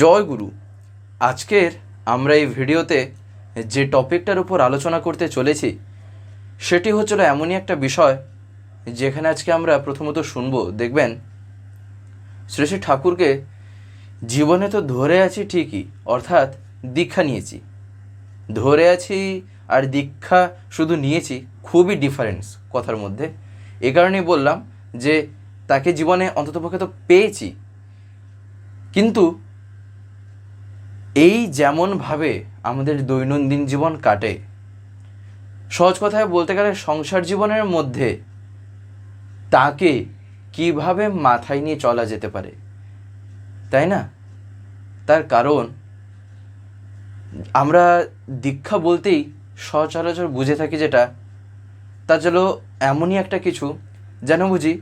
জয় গুরু। আজকের আমরা এই ভিডিওতে যে টপিকটার উপর আলোচনা করতে চলেছি, সেটি হচ্ছিল এমনই একটা বিষয় যেখানে আজকে আমরা প্রথমত শুনব। দেখবেন, শ্রী শ্রী ঠাকুরকে জীবনে তো ধরে আছি ঠিকই, অর্থাৎ দীক্ষা নিয়েছি। ধরে আছি আর দীক্ষা শুধু নিয়েছি, খুবই ডিফারেন্স কথার মধ্যে। এ কারণেই বললাম যে, তাকে জীবনে অন্ততপক্ষে তো পেয়েছি। কিন্তু এই যেমনভাবে আমাদের দৈনন্দিন জীবন কাটে। সহজ কথায় বলতে গেলে সংসার জীবনের মধ্যে তাকে কীভাবে মাথায় নিয়ে চলা যেতে পারে, তাই না? তার কারণ আমরা দীক্ষা বলতেই সচরাচর বুঝে থাকি যেটা তা চলো এমনই একটা কিছু, যেন বুঝি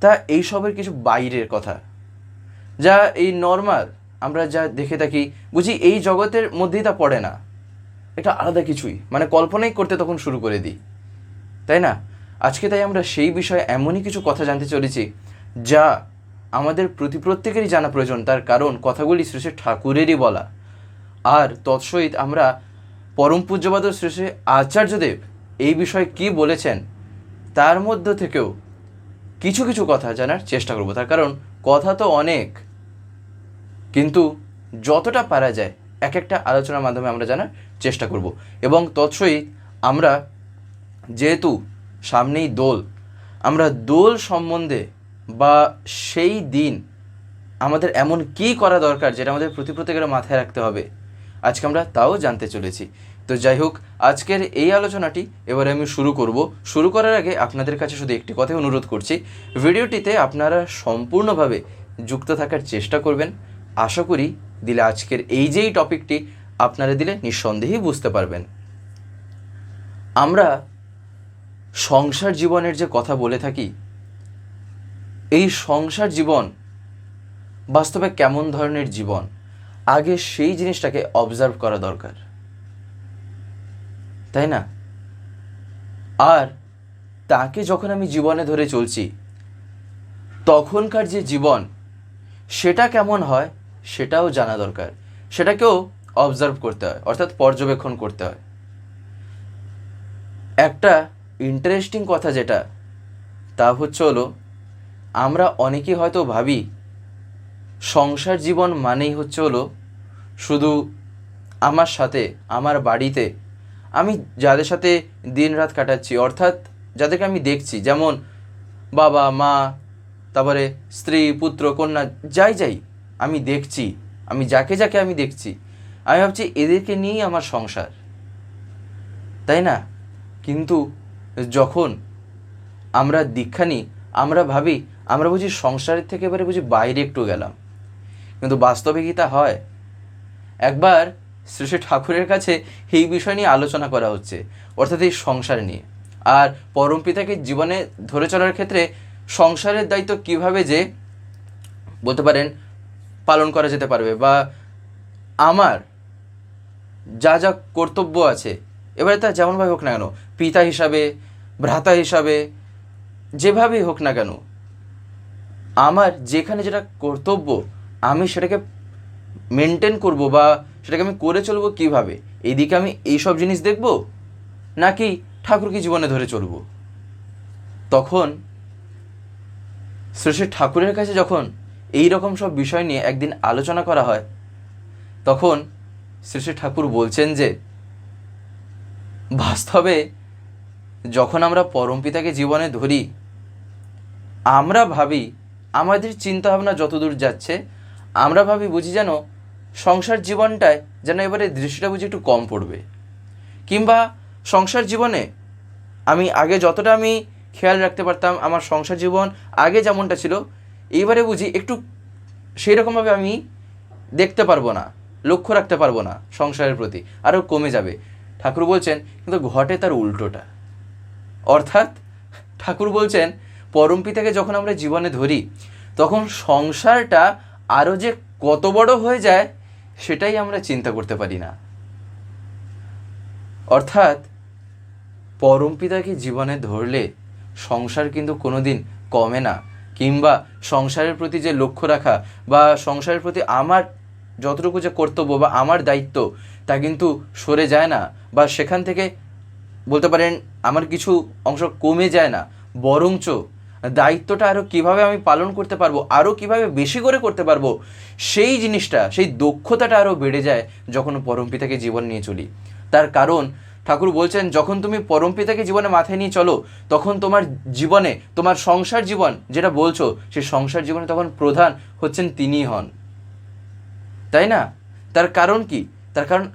তা এইসবের কিছু বাইরের কথা, যা এই নর্মাল আমরা যা দেখে থাকি, বুঝি এই জগতের মধ্যেই তা পড়ে না। এটা আলাদা কিছুই। মানে কল্পনাই করতে তখন শুরু করে দিই। তাই না? আজকে তাই আমরা সেই বিষয়ে এমনই কিছু কথা জানতে চলেছি, যা আমাদের প্রতি প্রত্যেকেরই জানা প্রয়োজন। তার কারণ কথাগুলি শ্রী ঠাকুরেরই বলা। আর তৎসহিত আমরা পরম পূজ্যবাদ শ্রী আচার্যদেব এই বিষয়ে কি বলেছেন, তার মধ্য থেকেও কিছু কিছু কথা জানার চেষ্টা করব। তার কারণ কথা তো অনেক। কিন্তু যতটা পারা যায় এক একটা আলোচনার মাধ্যমে আমরা জানার চেষ্টা করব। এবং তৎসহিত আমরা যেহেতু সামনেই দোল, আমরা দোল সম্বন্ধে বা সেই দিন আমাদের এমন কি করা দরকার যেটা আমাদের প্রতি প্রত্যেকের মাথায় রাখতে হবে, আজকে আমরা তাও জানতে চলেছি। তো যাই হোক, আজকের এই আলোচনাটি এবারে আমি শুরু করব। শুরু করার আগে আপনাদের কাছে শুধু একটি কথাই অনুরোধ করছি, ভিডিওটিতে আপনারা সম্পূর্ণভাবে যুক্ত থাকার চেষ্টা করবেন। আশা করি দিলে আজকের এই যেই টপিকটি আপনারা দিলে নিঃসন্দেহেই বুঝতে পারবেন। আমরা সংসার জীবনের যে কথা বলে থাকি, এই সংসার জীবন বাস্তবে কেমন ধরনের জীবন, আগে সেই জিনিসটাকে অবজার্ভ করা দরকার। তাই না? আর তাকে যখন আমি জীবনে ধরে চলছি, তখনকার যে জীবন, সেটা কেমন হয়? সেটাও জানা দরকার। সেটাকেও অবজার্ভ করতে হয়, অর্থাৎ পর্যবেক্ষণ করতে হয়। একটা ইন্টারেস্টিং কথা যেটা, তা হচ্ছে হলো, আমরা অনেকেই হয়তো ভাবি, সংসার জীবন মানেই হচ্ছে হলো, শুধু আমার সাথে, আমার বাড়িতে, আমি যাদের সাথে দিন রাত কাটাচ্ছি, অর্থাৎ যাদেরকে আমি দেখছি, যেমন বাবা, মা, তারপরে স্ত্রী, পুত্র, কন্যা, যাই যাই আমি দেখছি, আমি যাকে যাকে আমি দেখছি, আমি ভাবছি এদেরকে নিয়েই আমার সংসার। তাই না? কিন্তু যখন আমরা দীক্ষা নিই, আমরা ভাবি, আমরা বুঝি সংসারের থেকে এবারে বুঝি বাইরে একটু গেলাম। কিন্তু বাস্তবে কি তা হয়? একবার শ্রী শ্রী ঠাকুরের কাছে এই বিষয় নিয়ে আলোচনা করা হচ্ছে, অর্থাৎ এই সংসার নিয়ে। আর পরম পিতাকে জীবনে ধরে চলার ক্ষেত্রে সংসারের দায়িত্ব কীভাবে যে, বলতে পারেন পালন করা যেতে পারবে বা আমার যা যা কর্তব্য আছে, এবারে তা যেমনভাবে হোক না কেন, পিতা হিসাবে, ভ্রাতা হিসাবে, যেভাবেই হোক না কেন, আমার যেখানে যেটা কর্তব্য, আমি সেটাকে মেনটেন করব বা সেটাকে আমি করে চলবো কীভাবে? এইদিকে আমি এইসব জিনিস দেখব নাকি ঠাকুরকে জীবনে ধরে চলবো? তখন শ্রী ঠাকুরের কাছে যখন এই রকম সব বিষয় নিয়ে একদিন আলোচনা করা হয়। তখন শ্রী শ্রী ঠাকুর বলছেন যে, বাস্তবে যখন আমরা পরমপিতাকে জীবনে ধরি, আমরা ভাবি আমাদের চিন্তাভাবনা যতদূর যাচ্ছে, আমরা ভাবি বুঝি যেন সংসার জীবনটায় যেন এবারে দৃষ্টিটা বুঝি একটু কম পড়বে। কিংবা সংসার জীবনে আমি আগে যতটা আমি খেয়াল রাখতে পারতাম, আমার সংসার জীবন আগে যেমনটা ছিল এইবারে বুঝি একটু সেই রকমভাবে আমি দেখতে পারব না, লক্ষ্য রাখতে পারব না সংসারের প্রতি, আরও কমে যাবে। ঠাকুর বলছেন, কিন্তু ঘটে তার উল্টোটা। অর্থাৎ ঠাকুর বলছেন পরম পিতাকে যখন আমরা জীবনে ধরি, তখন সংসারটা আরও যে কত বড় হয়ে যায়, সেটাই আমরা চিন্তা করতে পারি না। অর্থাৎ পরম পিতাকে জীবনে ধরলে সংসার কিন্তু কোনোদিন কমে না। কিংবা সংসারের প্রতি যে লক্ষ্য রাখা বা সংসারের প্রতি আমার যতটুকু যে কর্তব্য বা আমার দায়িত্ব, তা কিন্তু সরে যায় না বা সেখান থেকে বলতে পারেন আমার কিছু অংশ কমে যায় না। বরঞ্চ দায়িত্বটা আরও কীভাবে আমি পালন করতে পারব আরও কীভাবে বেশি করে করতে পারব, সেই জিনিসটা, সেই দক্ষতাটা আরও বেড়ে যায় যখন পরমপিতাকে জীবন নিয়ে চলি। তার কারণ ঠাকুর বলছেন, যখন তুমি পরমপিতাকে জীবনে মাথায় নিয়ে চলো, তখন তোমার জীবনে, তোমার সংসার জীবন, যেটা বলছো সেই সংসার জীবনে তখন প্রধান হচ্ছেন তিনিই হন। তাই না? তার কারণ কি? তার কারণ,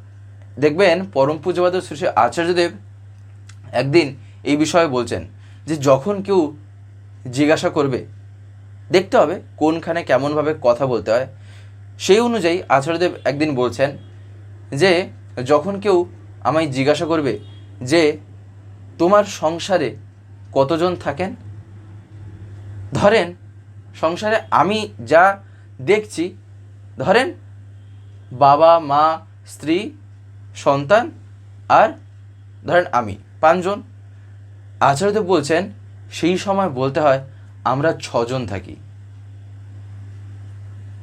দেখবেন, পরম পূজ্যবাদ শ্রী শ্রী আচার্যদেব একদিন এই বিষয়ে বলছেন যে, যখন কেউ জিজ্ঞাসা করবে, দেখতে হবে কোনখানে কেমনভাবে কথা বলতে হয়। সেই অনুযায়ী আচার্যদেব একদিন বলছেন যে, যখন কেউ আমায় জিজ্ঞাসা করবে যে, তোমার সংসারে কতজন থাকেন? ধরেন, সংসারে আমি যা দেখছি, ধরেন, বাবা, মা, স্ত্রী, সন্তান আর, ধরেন আমি, পাঁচজন। আচার্যদেব বলছেন, সেই সময় বলতে হয়, আমরা ছজন থাকি।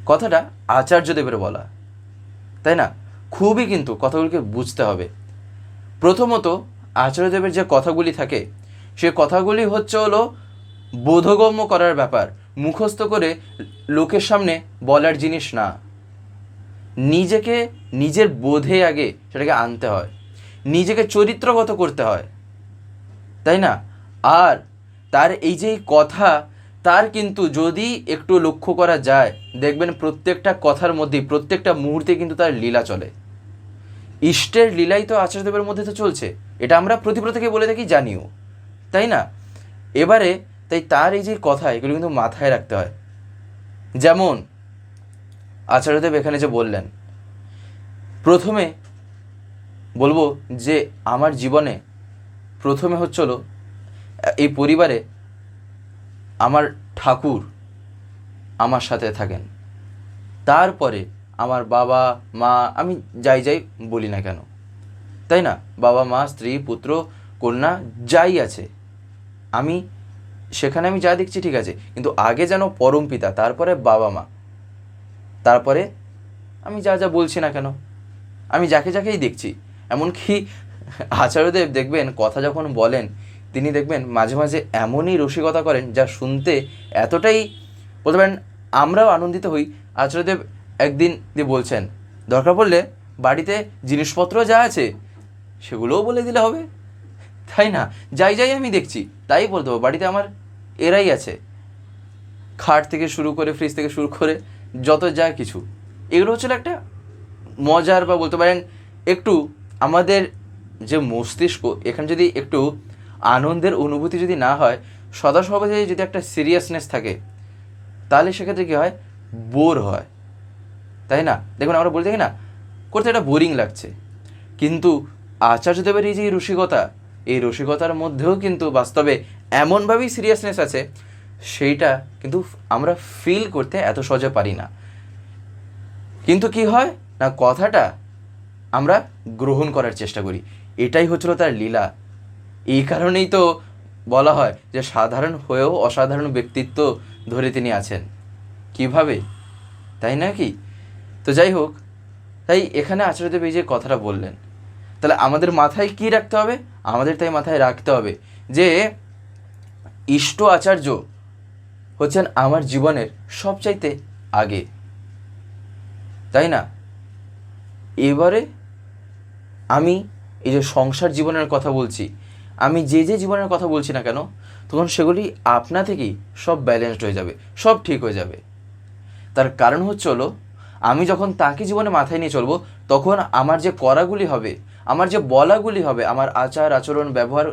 কথাটা আচার্যদেবের বলা। তাই না? খুবই কিন্তু কথাগুলিকে বুঝতে হবে। প্রথমত আচার্যদেবের যে কথাগুলি থাকে, সে কথাগুলি হচ্ছে হলো বোধগম্য করার ব্যাপার, মুখস্থ করে লোকের সামনে বলার জিনিস না। নিজেকে, নিজের বোধে আগে সেটাকে আনতে হয়। নিজেকে চরিত্রগত করতে হয়। তাই না? আর তার এই যে কথা, তার কিন্তু যদি একটু লক্ষ্য করা যায়, দেখবেন প্রত্যেকটা কথার মধ্যেই, প্রত্যেকটা মুহূর্তে কিন্তু তার লীলা চলে। ইষ্টের লীলাই তো আচার্যদেবের মধ্যে তো চলছে। এটা আমরা প্রতিপ্র থেকে বলে থাকি, জানিও। তাই না? এবারে, তাই তার এই যে কথা, এগুলো কিন্তু মাথায় রাখতে হয়। যেমন আচার্যদেব এখানে যে বললেন, প্রথমে বলব যে আমার জীবনে প্রথমে হচ্ছিল এই পরিবারে আমার ঠাকুর আমার সাথে থাকেন। তারপরে আমার বাবা, মা, আমি যাই যাই বলি না কেন? তাই না? বাবা, মা, স্ত্রী, পুত্র, কন্যা, যাই আছে। আমি, সেখানে আমি যা দেখছি ঠিক আছে। কিন্তু আগে যেন পরম পিতা, তারপরে বাবা, মা। তারপরে আমি যা যা বলছি না কেন? আমি যাকে যাকেই দেখছি। এমনকি আচার্যদেব দেখবেন, কথা যখন বলেন, তিনি দেখবেন মাঝে মাঝে এমনই রসিকতা করেন যা শুনতে এতটাই বলতে পারেন, আমরাও আনন্দিত হই। আচার্যদেব একদিন দিয়ে বলছেন, দরকার পড়লে বাড়িতে জিনিসপত্র যা আছে সেগুলোও বলে দিলে হবে। তাই না? যাই যাই আমি দেখছি, তাই বলতে হবে বাড়িতে আমার এরাই আছে। খাট থেকে শুরু করে ফ্রিজ থেকে শুরু করে, যত যা কিছু। এগুলো হচ্ছিল একটা মজার বা বলতে পারেন একটু আমাদের যে মস্তিষ্ক, এখানে যদি একটু আনন্দের অনুভূতি যদি না হয়, সদা যদি একটা সিরিয়াসনেস থাকে, তাহলে সেক্ষেত্রে কী হয়? বোর হয়। তাই না? দেখুন, আমরা বলে থাকি না করতে একটা বোরিং লাগছে। কিন্তু আচার্যদেবের এই যে রসিকতা, এই রসিকতার মধ্যেও কিন্তু বাস্তবে এমনভাবেই সিরিয়াসনেস আছে, সেইটা কিন্তু আমরা ফিল করতে এত সহজে পারি না। কিন্তু কি হয় না, কথাটা আমরা গ্রহণ করার চেষ্টা করি। এটাই হচ্ছিল তার লীলা। এই কারণেই তো বলা হয় যে সাধারণ হয়েও অসাধারণ ব্যক্তিত্ব ধরে তিনি আছেন। কীভাবে? তাই না কি? তো যাই হোক, তাই এখানে আচার্যদেব এই যে কথাটা বললেন, তাহলে আমাদের মাথায় কি রাখতে হবে? আমাদের তাই মাথায় রাখতে হবে যে ইষ্ট আচার্য হচ্ছেন আমার জীবনের সবচাইতে আগে। তাই না? এবারে আমি এই যে সংসার জীবনের কথা বলছি, আমি যে যে জীবনের কথা বলছি না কেন, তখন সেগুলি আপনা থেকেই সব ব্যালেন্সড হয়ে যাবে, সব ঠিক হয়ে যাবে। তার কারণ হচ্ছে হলো আমি যখন তাকে জীবনে মাথায় নিয়ে চলবো, তখন আমার যে করাগুলি হবে, আমার যে বলাগুলি হবে, আমার আচার, আচরণ, ব্যবহার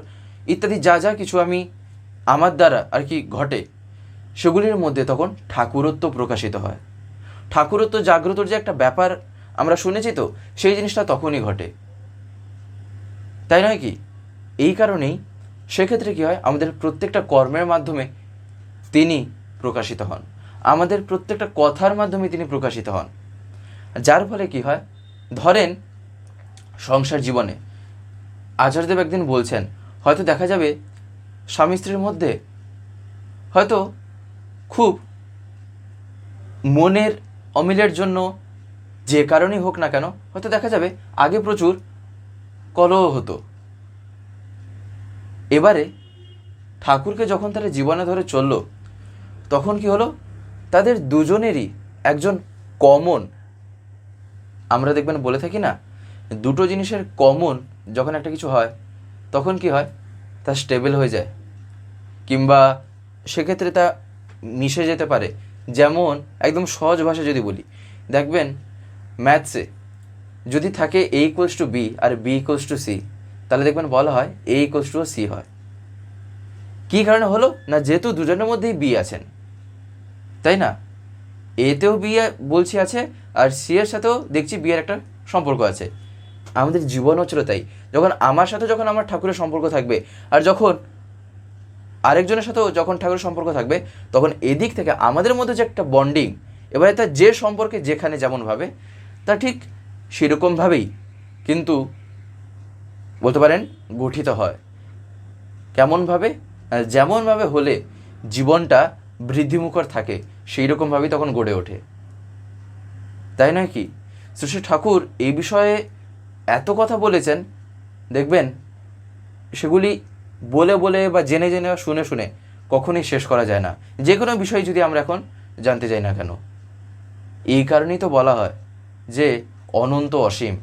ইত্যাদি যা যা কিছু আমি আমার দ্বারা আর কি ঘটে, সেগুলির মধ্যে তখন ঠাকুরত্ব প্রকাশিত হয়। ঠাকুরত্ব জাগ্রতর যে একটা ব্যাপার আমরা শুনেছি তো, সেই জিনিসটা তখনই ঘটে। তাই নয় কি? এই কারণেই সেক্ষেত্রে কী হয়, আমাদের প্রত্যেকটা কর্মের মাধ্যমে তিনি প্রকাশিত হন। আমাদের প্রত্যেকটা কথার মাধ্যমে তিনি প্রকাশিত হন। যার ফলে কি হয়? ধরেন, সংসার জীবনে আচার্যদেব একদিন বলছেন, হয়তো দেখা যাবে স্বামী স্ত্রীর মধ্যে হয়তো খুব মনের অমিলের জন্য যে কারণেই হোক না কেন, হয়তো দেখা যাবে আগে প্রচুর কলহ হতো। এবারে ঠাকুরকে যখন তারা জীবনে ধরে চলল, তখন কি হলো? তাদের দুজনেরই একজন কমন আমরা দেখবেন বলে থাকি না, দুটো জিনিসের কমন যখন একটা কিছু হয়, তখন কি হয়? তা স্টেবল হয়ে যায়। কিংবা সেক্ষেত্রে তা মিশে যেতে পারে। যেমন একদম সহজ ভাষা যদি বলি, দেখবেন ম্যাথসে যদি থাকে এ ইকুয়ালস টু বি আর বি ইকুয়ালস টু সি তাহলে দেখবেন বলা হয় এ ইকুয়ালস টু সি হয়। কী কারণে হলো? না যেহেতু দুজনের মধ্যেই বি আছেন। তাই না? এতেও বিয়ে বলছি আছে, আর সি এর সাথেও দেখছি বিয়ের একটা সম্পর্ক আছে। আমাদের জীবনও ছিল তাই। যখন আমার সাথে যখন আমার ঠাকুরের সম্পর্ক থাকবে, আর যখন আরেকজনের সাথেও যখন ঠাকুরের সম্পর্ক থাকবে, তখন এদিক থেকে আমাদের মধ্যে যে একটা বন্ডিং এবারে তার যে সম্পর্কে যেখানে যেমনভাবে তা ঠিক সেরকমভাবেই কিন্তু বলতে পারেন গঠিত হয়। কেমনভাবে যেমনভাবে হলে জীবনটা বৃদ্ধিমুখর থাকে। সেই রকমভাবেই তখন গড়ে ওঠে। তাই নয় কি? শ্রী ঠাকুর এই বিষয়ে এত কথা বলেছেন, দেখবেন সেগুলি বলে বলে বা জেনে জেনে বা শুনে শুনে কখনোই শেষ করা যায় না। যে কোনো বিষয় যদি আমরা এখন জানতে চাই না কেন। এই কারণেই তো বলা হয় যে অনন্ত অসীম।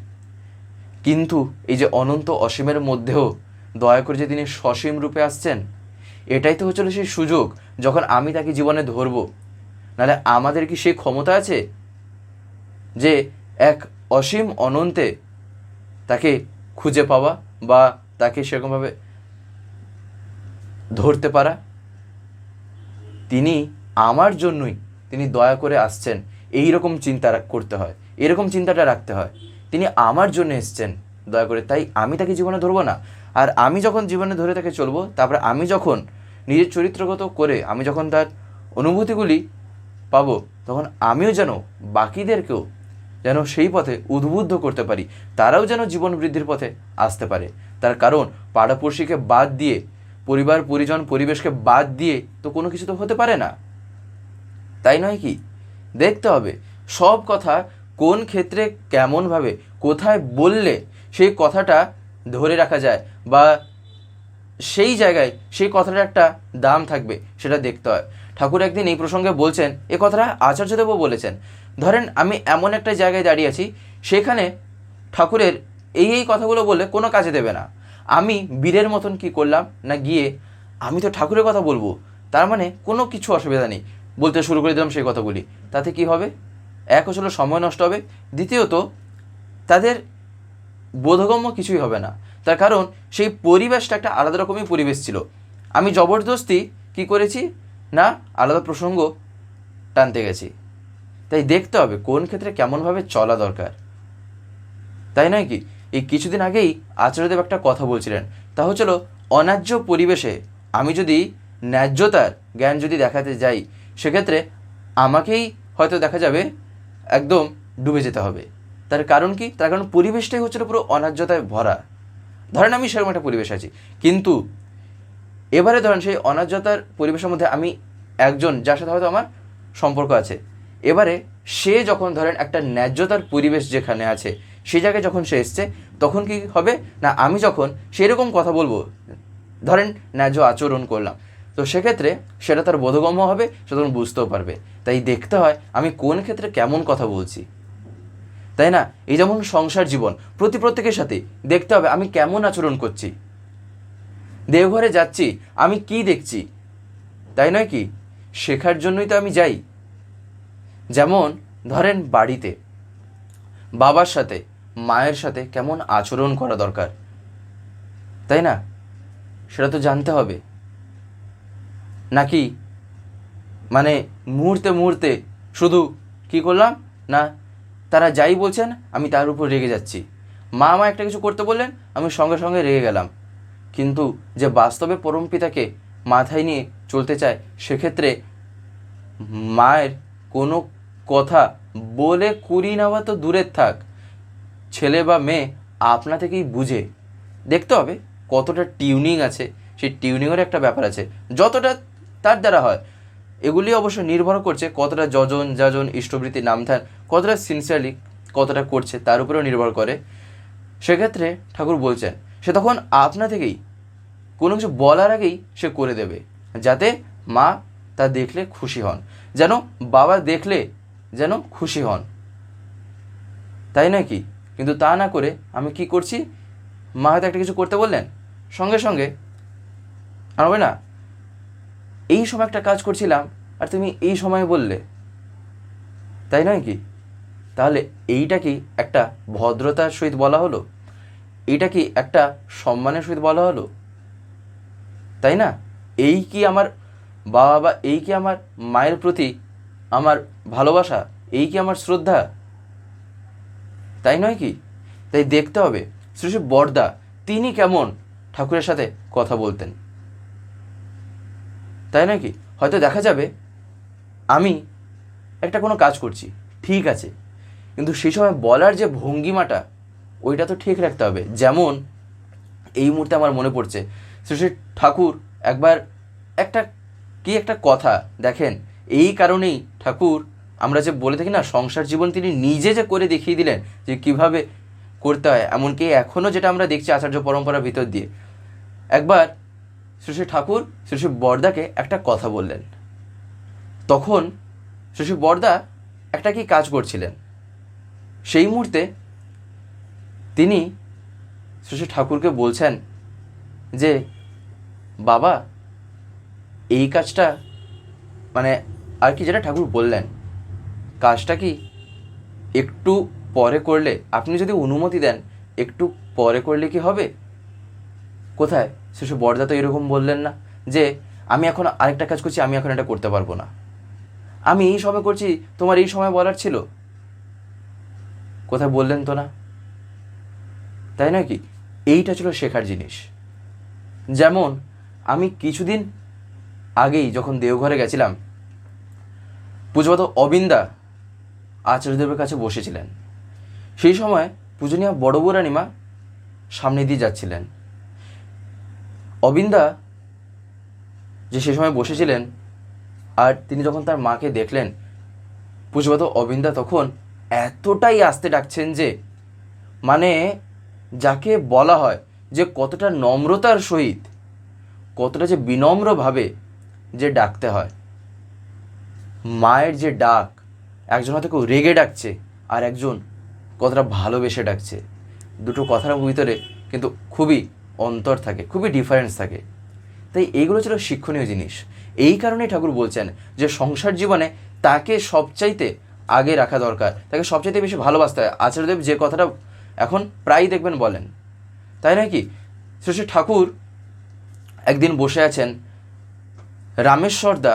কিন্তু এই যে অনন্ত অসীমের মধ্যেও দয়া করে যে তিনি সসীম রূপে আসছেন, এটাই তো হচ্ছিল সেই সুযোগ যখন আমি তাকে জীবনে ধরবো। নাহলে আমাদের কি সেই ক্ষমতা আছে? যে এক অসীম অনন্তে তাকে খুঁজে পাওয়া বা তাকে সেরকমভাবে ধরতে পারা? তিনি আমার জন্যই তিনি দয়া করে আসছেন। এই রকম চিন্তা করতে হয়। এরকম চিন্তাটা রাখতে হয়। তিনি আমার জন্য এসছেন দয়া করে। তাই আমি তাকে জীবনে ধরবো না। আর আমি যখন জীবনে ধরে তাকে চলবো, তারপরে আমি যখন নিজের চরিত্রগত করে, আমি যখন তার অনুভূতিগুলি পাবো, তখন আমিও যেন বাকিদেরকেও যেন সেই পথে উদ্বুদ্ধ করতে পারি, তারাও যেন জীবন বৃদ্ধির পথে আসতে পারে। তার কারণ, পাড়াপড়শিকে বাদ দিয়ে, পরিবার, পরিজন, পরিবেশকে বাদ দিয়ে তো কোনো কিছু তো হতে পারে না। তাই নয় কি? দেখতে হবে, সব কথা কোন ক্ষেত্রে কেমনভাবে, কোথায় বললে সেই কথাটা ধরে রাখা যায় বা সেই জায়গায় সেই কথাটার একটা দাম থাকবে, সেটা দেখতে হয়। ঠাকুর একদিন এই প্রসঙ্গে বলছেন, এ কথাটা আচার্যদেবও বলেছেন। ধরেন আমি এমন একটা জায়গায় দাঁড়িয়ে আছি, সেখানে ঠাকুরের এই এই কথাগুলো বললে কোনো কাজে দেবে না। আমি বীরের মতন কি করলাম না গিয়ে আমি তো ঠাকুরের কথা বলব, তার মানে কোনো কিছু অসুবিধা নেই। বলতে শুরু করে দিলাম সেই কথাগুলি। তাতে কি হবে? এক হচ্ছিল সময় নষ্ট হবে, দ্বিতীয়ত তাদের বোধগম্য কিছুই হবে না। তার কারণ সেই পরিবেশটা একটা আলাদা রকমই পরিবেশ ছিল। আমি জবরদস্তি কি করেছি? না, আলাদা প্রসঙ্গ টানতে গেছি। তাই দেখতে হবে কোন ক্ষেত্রে কেমনভাবে চলা দরকার। তাই নয় কি? এই কিছুদিন আগেই আচার্যদেব একটা কথা বলছিলেন। তা হচ্ছিল, অন্যায্য পরিবেশে আমি যদি ন্যায্যতার জ্ঞান যদি দেখাতে যাই, সেক্ষেত্রে আমাকেই হয়তো দেখা যাবে একদম ডুবে যেতে হবে। তার কারণ কি? তার কারণ পরিবেশটাই হচ্ছিল পুরো অন্যায্যতায় ভরা। ধরেন আমি সেরকম একটা পরিবেশ আছি। কিন্তু এবারে ধরেন সেই অনার্যতার পরিবেশের মধ্যে আমি একজন, যার সাথে হয়তো আমার সম্পর্ক আছে। এবারে সে যখন ধরেন একটা ন্যায্যতার পরিবেশ যেখানে আছে সেই জায়গায় যখন সে এসছে, তখন কি হবে? না, আমি যখন সেরকম কথা বলব, ধরেন ন্যায্য আচরণ করলাম, তো সেক্ষেত্রে সেটা তার বোধগম্য হবে, সে তখন বুঝতেও পারবে। তাই দেখতে হয়, আমি কোন ক্ষেত্রে কেমন কথা বলছি? তাই না? এই যেমন সংসার জীবন, প্রতি প্রত্যেকের সাথে দেখতে হবে, আমি কেমন আচরণ করছি? দেওঘরে যাচ্ছি, আমি কি দেখছি? তাই নয় কি? শেখার জন্যই তো আমি যাই। যেমন, ধরেন বাড়িতে। বাবার সাথে, মায়ের সাথে কেমন আচরণ করা দরকার? তাই না? সেটা তো জানতে হবে। নাকি? মানে মুহূর্তে মুহূর্তে শুধু কি করলাম? না, তারা যাই বলছেন, আমি তার উপর রেগে যাচ্ছি। মা আমা একটা কিছু করতে বললেন, আমি সঙ্গে সঙ্গে রেগে গেলাম। কিন্তু যে বাস্তবে পরম পিতাকে মাথায় নিয়ে চলতে চায়, সেক্ষেত্রে মায়ের কোনো কথা বলে কুড়ি নেওয়া তো দূরের থাক। ছেলে বা মেয়ে আপনা থেকেই বুঝে। দেখতে হবে কতটা টিউনিং আছে। সেই টিউনিংয়ের একটা ব্যাপার আছে। যতটা তার দ্বারা হয়। এগুলি অবশ্য নির্ভর করছে কতটা যজন, যাজন, ইষ্টবৃত্তি নামধান কতটা সিনসিয়ারলি কতটা করছে, তার উপরেও নির্ভর করে। সেক্ষেত্রে ঠাকুর বলছেন, সে তখন আপনা থেকেই কোনো কিছু বলার আগেই সে করে দেবে, যাতে মা তা দেখলে খুশি হন, যেন বাবা দেখলে যেন খুশি হন। তাই নয় কি? কিন্তু তা না করে আমি কি করছি? মা হয়তো একটা কিছু করতে বললেন, সঙ্গে সঙ্গে, আর হবে না। এই সময় একটা কাজ করছিলাম, আর তুমি এই সময় বললে। তাই নয় কি? তাহলে এইটা কি একটা ভদ্রতার সহিত বলা হলো? এইটা কি একটা সম্মানের সহিত বলা হলো? তাই না? এই কি আমার বাবা বা এই কি আমার মায়ের প্রতি আমার ভালোবাসা? এই কি আমার শ্রদ্ধা? তাই নয় কি? তাই দেখতে হবে। শ্রী শ্রী বরদা, তিনি কেমন? ঠাকুরের সাথে কথা বলতেন। তাই নয় কি? হয়তো দেখা যাবে, আমি একটা কোনো কাজ করছি। ঠিক আছে। কিন্তু সেই সময় বলার যে ভঙ্গিমাটা, ওইটা তো ঠিক রাখতে হবে। যেমন এই মুহূর্তে আমার মনে পড়ছে শ্রী ঠাকুর, একবার একটা কি একটা কথা দেখেন, এই কারণেই ঠাকুর, আমরা যে বলে থাকি না, সংসার জীবন তিনি নিজে যে করে দেখিয়ে দিলেন যে কীভাবে করতে হয়, এমনকি এখনও যেটা আমরা দেখছি আচার্য পরম্পরার ভিতর দিয়ে। একবার শ্রী শ্রী ঠাকুর শ্রী শ্রী বরদাকে একটা কথা বললেন। তখন শ্রী শ্রী বরদা একটা কি কাজ করছিলেন? সেই মুহূর্তে তিনি শ্রী ঠাকুরকে বলছেন যে বাবা, এই কাজটা মানে আর কি যেটা ঠাকুর বললেন, কাজটা কি একটু পরে করলে, আপনি যদি অনুমতি দেন, একটু পরে করলে কি হবে? কোথায়? শিশু বরদা তো এরকম বললেন না, যে, আমি এখন আরেকটা কাজ করছি, আমি এখন এটা করতে পারব না। আমি এই সময় করছি, তোমার এই সময় বলার ছিল। কোথায় বললেন তো না? তাই নয় কি? এইটা ছিল শেখার জিনিস। যেমন আমি কিছুদিন আগেই যখন দেওঘরে গেছিলাম, পুজোপাত অবিন্দা আচার্যদেবের কাছে বসেছিলেন। সেই সময় পূজনীয় বড় বউ রানিমা সামনে দিয়ে যাচ্ছিলেন। অবিন্দা যে সে সময় বসেছিলেন, আর তিনি যখন তার মাকে দেখলেন, পুজোপাত অবিন্দা তখন এতটাই আসতে ডাকছেন যে মানে যাকে বলা হয় যে কতটা নম্রতার সহিত কতটা যে বিনম্রভাবে যে ডাকতে হয়। মায়ের যে ডাক, একজন হয়তো কেউ রেগে ডাকছে আর একজন কতটা ভালোবেসে ডাকছে। দুটো কথার ভিতরে কিন্তু খুবই অন্তর থাকে, খুবই ডিফারেন্স থাকে। তাই এইগুলো ছিল শিক্ষণীয় জিনিস। এই কারণেই ঠাকুর বলছেন যে সংসার জীবনে তাকে সবচাইতে আগে রাখা দরকার, তাকে সবচাইতে বেশি ভালোবাসতে হয়। আচার্যদেব যে কথাটা এখন প্রায়ই দেখবেন বলেন। তাই নাকি শ্রী ঠাকুর একদিন বসে আছেন রামেশ্বরদা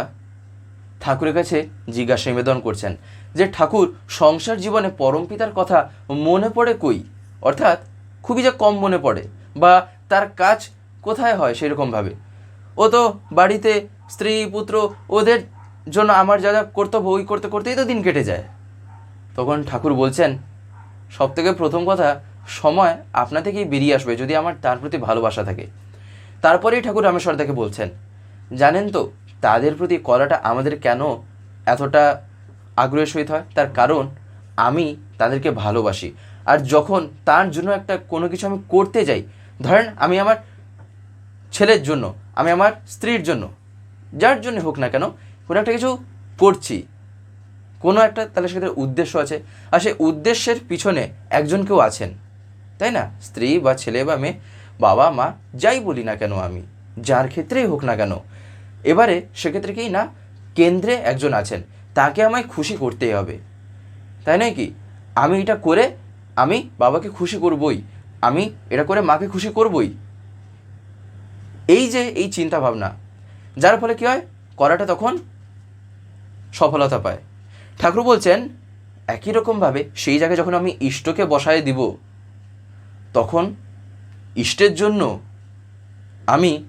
ঠাকুরের কাছে জিজ্ঞাসা নিবেদন করছেন যে, ঠাকুর, সংসার জীবনে পরম পিতার কথা মনে পড়ে কই? অর্থাৎ খুবই যে কম মনে পড়ে বা তার কাজ কোথায় হয় সেরকমভাবে ও তো বাড়িতে স্ত্রী, পুত্র, ওদের জন্য আমার যা যা কর্তব্য ওই করতে, করতেই তো দিন কেটে যায়। তখন ঠাকুর বলছেন সব থেকে প্রথম কথা, সময় আপনা থেকেই বেরিয়ে আসবে যদি আমার তার প্রতি ভালোবাসা থাকে। তারপরেই ঠাকুর রামেশ্বর তাকে বলছেন, জানেন তো, তাদের প্রতি করাটা আমাদের কেন এতটা আগ্রহের সহিত হয়? তার কারণ, আমি তাদেরকে ভালোবাসি। আর যখন তার জন্য একটা কোনো কিছু আমি করতে যাই, ধরেন আমি আমার ছেলের জন্য, আমি আমার স্ত্রীর জন্য, যার জন্য হোক না কেন, কোনো একটা কিছু করছি, কোনো একটা তাহলে সেক্ষেত্রে উদ্দেশ্য আছে। আর সেই উদ্দেশ্যের পিছনে একজন কেউ আছেন, তাই না? স্ত্রী বা ছেলে বা মেয়ে বাবা, মা, যাই বলি না কেন আমি? যার ক্ষেত্রেই হোক না কেন। এবারে সেক্ষেত্রে কি না, কেন্দ্রে একজন আছেন, তাকে আমায় খুশি করতেই হবে। তাই নয় কি? আমি এটা করে আমি বাবাকে খুশি করবই, আমি এটা করে মাকে খুশি করবই। এই যে এই চিন্তা ভাবনা যার ফলে কী হয়? করাটা তখন সফলতা পায়। ঠাকুর বলছেন, একই রকমভাবে সেই জায়গায় যখন আমি ইষ্টকে বসায় দিব, তখন ইষ্টের জন্য আমি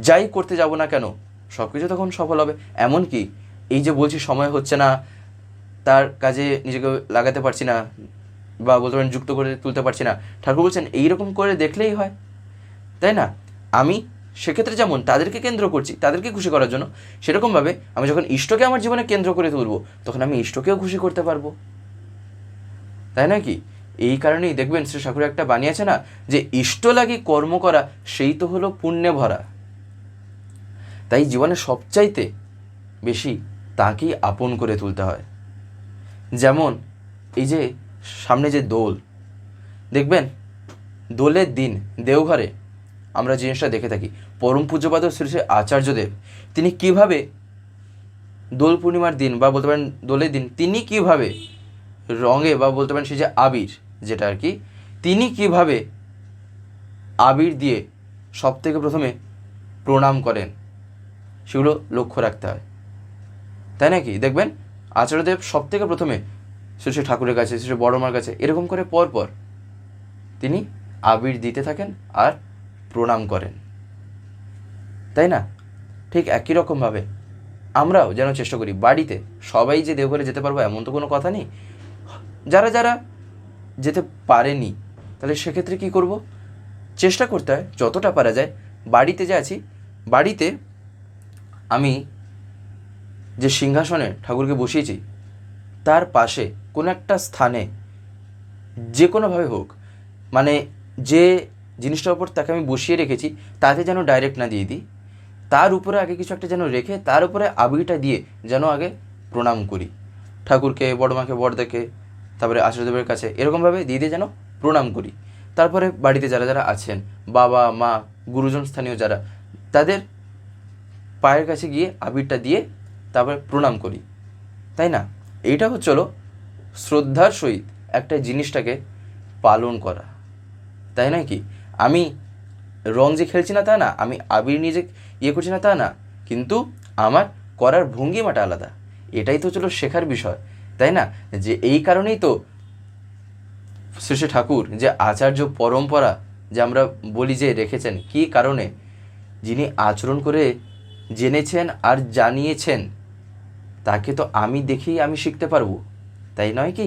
যাই করতে যাব না কেন সব কিছু তখন সফল হবে। এমনকি এই যে বলছি, সময় হচ্ছে না, তার কাজে নিজেকে লাগাতে পারছি না বা বলতে পারেন যুক্ত করে তুলতে পারছি না। ঠাকুর বলছেন, এইরকম করে দেখলেই হয়। তাই না? আমি সেক্ষেত্রে যেমন তাদেরকে কেন্দ্র করছি, তাদেরকে খুশি করার জন্য, সেরকমভাবে আমি যখন ইষ্টকে আমার জীবনে কেন্দ্র করে তুলবো, তখন আমি ইষ্টকেও খুশি করতে পারব। তাই না কি? এই কারণেই দেখবেন শ্রী ঠাকুর একটা বানিয়েছে না, যে ইষ্ট লাগি কর্ম করা, সেই তো হলো পুণ্যে ভরা। তাই জীবনে সবচাইতে বেশি তাকেই আপন করে তুলতে হয়। যেমন এই যে সামনে যে দোল, দেখবেন দোলের দিন দেওঘরে আমরা জিনিসটা দেখে থাকি, পরম পূজ্যপাদ শ্রী শ্রী আচার্যদেব, তিনি কীভাবে দোল পূর্ণিমার দিন বা বলতে পারেন দোলের দিন, তিনি কীভাবে রঙে বা বলতে পারেন সেই যে আবির যেটা আর কি, তিনি কীভাবে আবির দিয়ে সব থেকে প্রথমে প্রণাম করেন, সেগুলো লক্ষ্য রাখতে হয়। তাই নাকি? দেখবেন আচার্যদেব সব থেকে প্রথমে শ্রী ঠাকুরের কাছে শ্রী বড়মার কাছে এরকম করে পর পর তিনি আবির দিতে থাকেন আর প্রণাম করেন। তাই না? ঠিক একই রকমভাবে আমরাও যেন চেষ্টা করি বাড়িতে সবাই যে দেওঘরে যেতে পারব এমন তো কোনো কথা নেই। যারা যারা যেতে পারেনি, তাহলে সেক্ষেত্রে কী করব? চেষ্টা করতে হয়, যতটা পারা যায়, বাড়িতে যে আছি, বাড়িতে আমি যে সিংহাসনে ঠাকুরকে বসিয়েছি, তার পাশে কোনো একটা স্থানে যে কোনোভাবে হোক মানে যে জিনিসটার উপর তাকে আমি বসিয়ে রেখেছি, তাতে যেন ডাইরেক্ট না দিয়ে দিই, তার উপরে আগে কিছু একটা যেন রেখে, তার উপরে আবিরটা দিয়ে যেন আগে প্রণাম করি। ঠাকুরকে, বড়মাকে বড়দাকে তারপরে আচার্যদেবের কাছে এরকমভাবে দিয়ে যেন প্রণাম করি। তারপরে বাড়িতে যারা যারা আছেন, বাবা, মা, গুরুজন স্থানীয় যারা, তাদের পায়ের কাছে গিয়ে আবিরটা দিয়ে তারপরে প্রণাম করি। তাই না? এইটা হচ্ছে হলো শ্রদ্ধার সহিত একটা জিনিসটাকে পালন করা। তাই নয় কি? আমি রং যে খেলছি না তা না, আমি আবির নিয়ে যে ইয়ে করছি না তা না, কিন্তু আমার করার ভঙ্গিমাটা আলাদা। এটাই তো চলো শেখার বিষয়। তাই না? যে এই কারণেই তো শ্রী ঠাকুর যে আচার্য পরম্পরা যে আমরা বলি যে রেখেছেন, কি কারণে? যিনি আচরণ করে জেনেছেন আর জানিয়েছেন, তাকে তো আমি দেখেই আমি শিখতে পারব। তাই নয় কি?